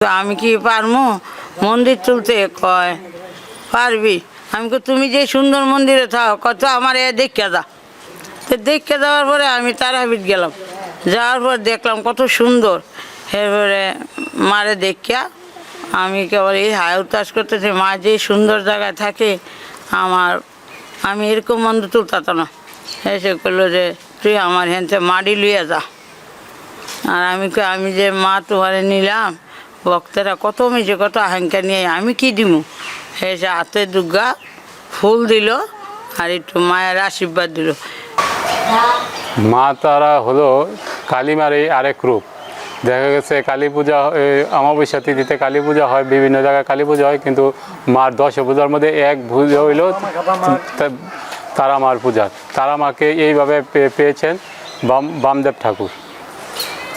আমি কি পারমু? মন্দির তুলতে? কয়, পারবি। আমি তুমি যে সুন্দর মন্দিরে থাও কত আমার এ দেখে দা তো দেখে দেওয়ার পরে আমি তারাপীঠ গেলাম। যাওয়ার পর দেখলাম কত সুন্দর। এরপরে মারে দেখিয়া আমি কেবল এই হায় উতাস করতেছি, মা যে সুন্দর জায়গায় থাকে, আমার, আমি এরকম মন্দির তুলতাম না। এসে করল যে, তুই আমার হেনতে মাটি লুয়ে যা। আর আমি আমি যে মা তোমারে নিলাম ভক্তরা কত মিছে, কত আহ্যাঙ্কা নিয়ে, আমি কি দিমু? এসে হাতে দুর্গা, ফুল দিল, আর একটু মায়ের আশীর্বাদ দিল। মা তারা হলো কালীমারই আরেক রূপ। দেখা গেছে কালী পূজা অমাবস্যা তিথিতে কালী পূজা হয়, বিভিন্ন জায়গায় কালী পূজা হয়, কিন্তু মার দশ পূজার মধ্যে এক পূজা হইল তারা মার পূজা। তারা মাকে এইভাবে পেয়েছেন বাম, বামদেব ঠাকুর।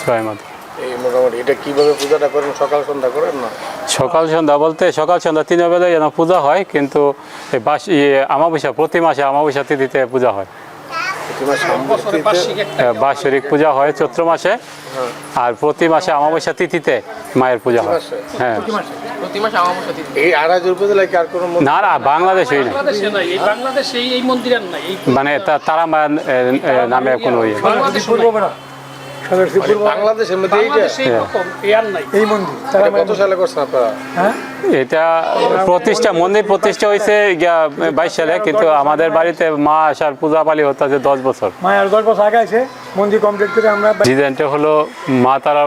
জয় মাতা। এই মোটামুটি এটা কীভাবে পূজাটা করেন? সকাল সন্ধ্যা করেন না? সকাল সন্ধ্যা বলতে সকাল সন্ধ্যা তিনের বেলায় যেন পূজা হয় কিন্তু এই বাস ইয়ে অমাবস্যা প্রতি মাসে অমাবস্যা তিথিতে পূজা হয়। এ, বাৎসরিক পূজা হয় চৈত্র মাসে আর প্রতি মাসে অমাবস্যা তিথিতে মায়ের পূজা হয়। হ্যাঁ। আমাবস্যা না না বাংলাদেশেই মানে তারা নামে কোনো ইয়ে। বাংলাদেশের মধ্যে এই নাই। এই মন্দির এটা কত সালে করছেন আপনারা? এটা প্রতিষ্ঠা মন্দির প্রতিষ্ঠা হয়েছে বাইশ সালে কিন্তু আমাদের বাড়িতে মা আসার পূজা পালি হতে আছে দশ বছর। মায়ের গল্প আগে আছে মন্দির কমপ্লিট করে আমরা ডিজাইনটা হলো মা তারা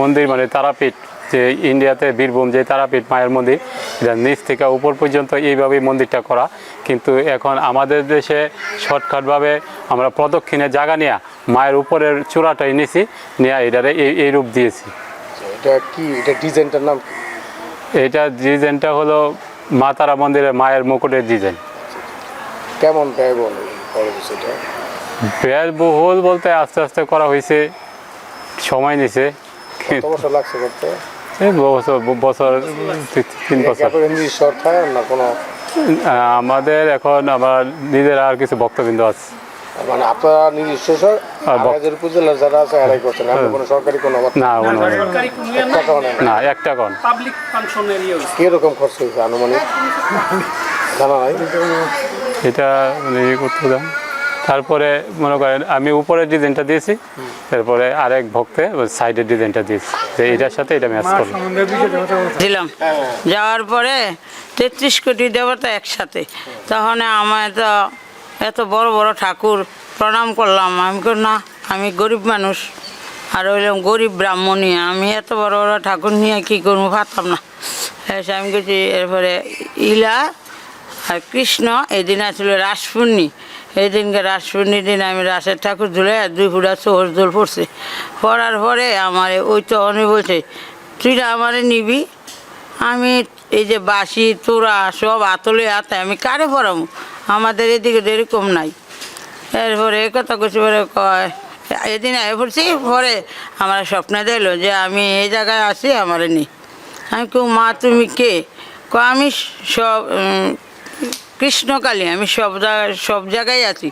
মন্দির মানে তারাপীঠ যে ইন্ডিয়াতে বীরভূম যে তারাপীঠ মায়ের মন্দির যার নিচ থেকে উপর পর্যন্ত এইভাবেই মন্দিরটা করা। কিন্তু এখন আমাদের দেশে শর্টকাটভাবে আমরা প্রদক্ষিণে জায়গা নিয়ে মায়ের উপরের চূড়াটাই নিছি নিয়ে এটারে এই এই রূপ দিয়েছি। এটা কি এটা ডিজাইনটার নাম কি? এটা ডিজাইনটা হলো মা তারা মন্দিরের মায়ের মুকুটের ডিজাইন। কেমন ব্যয় বল খরচ সেটা ব্যয়বহুল বলতে আস্তে আস্তে করা হয়েছে সময় নিছে। বছর লাগছে করতে? বছর বছর তিন বছর। না কোনো? আমাদের এখন আমার নিজের আর কিছু বক্তবৃন্দ আছে। মানে আপনারা নিজস্ব সর আর উপজেলার যারা আছে এরাই করছেন। আপনি কোনো সরকারি কোনো না কোনো সরকারি কোনো নাই। টাকাও নেন না একটা কোন পাবলিক ফাংশনের কীরকম খরচ হয়েছে আনুমানিক? জানা নাই। এটা ইয়ে করতে দাম তারপরে মনে করেন আমি উপরের ডিজাইনটা দিয়েছি তারপরে আরেক ভক্তে সাইডের ডিজাইনটা দিয়েছি। যে এটার সাথে এটা ম্যাচ বলছি। দিলাম। যাওয়ার পরে তেত্রিশ কোটি দেবতা একসাথে। তখন আমার তো এত বড় বড় ঠাকুর প্রণাম করলাম। আমি না, আমি গরিব মানুষ। আর হইলাম গরিব ব্রাহ্মণী। আমি এত বড় বড় ঠাকুর নিয়ে কী করব ভাবতাম না। আমি গেছি এরপরে ইলা আর কৃষ্ণ, এদিন আসছিল রাসপূর্ণি। এই দিনকে রাসপূর্ণি দিন আমি রাসের ঠাকুর ধুলে আর দুই ফুটা চোহর দোল পড়ছে। পড়ার পরে আমার ওই তো অনেক বলছে, তুই আমারে নিবি? আমি এই যে বাসি তোরা সব আতলে আতে আমি কারে পড়াবো আমাদের এদিকে এরকম নাই। এরপরে এ কথা কিছু পরে কয়, এদিন আয় পড়ছি, পরে আমার স্বপ্নে দিল যে আমি এই জায়গায় আছি, আমার নি। আমি কেউ মা, তুমি কে? ক আমি সব কৃষ্ণকালী, আমি সব জায়গায় সব জায়গায় আছি।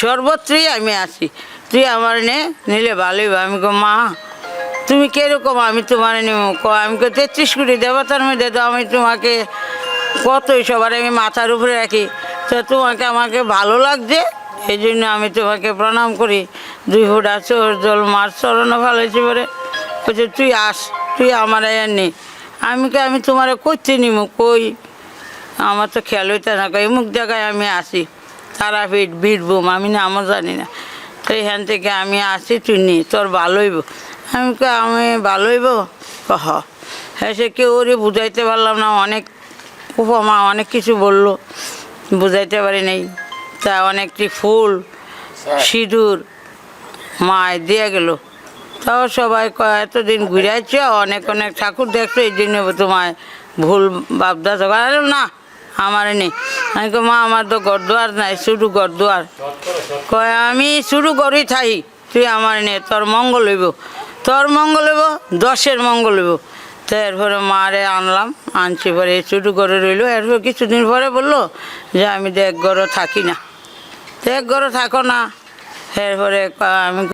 সর্বত্রই আমি আছি। তুই আমার নে, নিলে ভালোই। আমি কো মা তুমি কীরকম? আমি তোমার নিব আমি তেত্রিশ কোটি দেবতার মধ্যে তো আমি তোমাকে কতই সবার আমি মাথার উপরে রাখি। তো তোমাকে আমাকে ভালো লাগছে? এই জন্য আমি তোমাকে প্রণাম করি। দুই ফুটা চোর জল মার চরণও ভালো হয়েছে বলে। বলছে, তুই আস, তুই আমার আর নে। আমি কে আমি তোমার করতে নিব কই? আমার তো খেয়াল হইতে না মুখ জায়গায় আমি আসি। তারাপীঠ বীরভূম আমি নামও জানি না। তো এখান থেকে আমি আসি, তুই নি, তোর ভালো হইব। আমি আমি ভালো হইব? কহ। হ্যাঁ সে কেউ ওরে বুঝাইতে পারলাম না অনেক উপমা অনেক কিছু বলল। বুঝাইতে পারি নাই। তা অনেকটি ফুল সিঁদুর মায় দিয়ে গেল। তাও সবাই এতদিন ঘুরাইছ অনেক অনেক ঠাকুর দেখছ এই জন্য তোমায় ভুল তো আরে না আমার নেই। আমি কই, মা আমার তো গরদুয়ার নাই শুধু গরদুয়ার কয় আমি শুরু করি থাই তুই আমার নে তোর মঙ্গল হইব। তোর মঙ্গল হইব, দশের মঙ্গল হইব। তো এরপরে মারে আনলাম, আনছি পরে শুরু করে রইল। এরপর কিছুদিন পরে বলল যে, আমি দেখ ঘরও থাকি না। দেখ ঘরও থাকো না। এরপরে আমি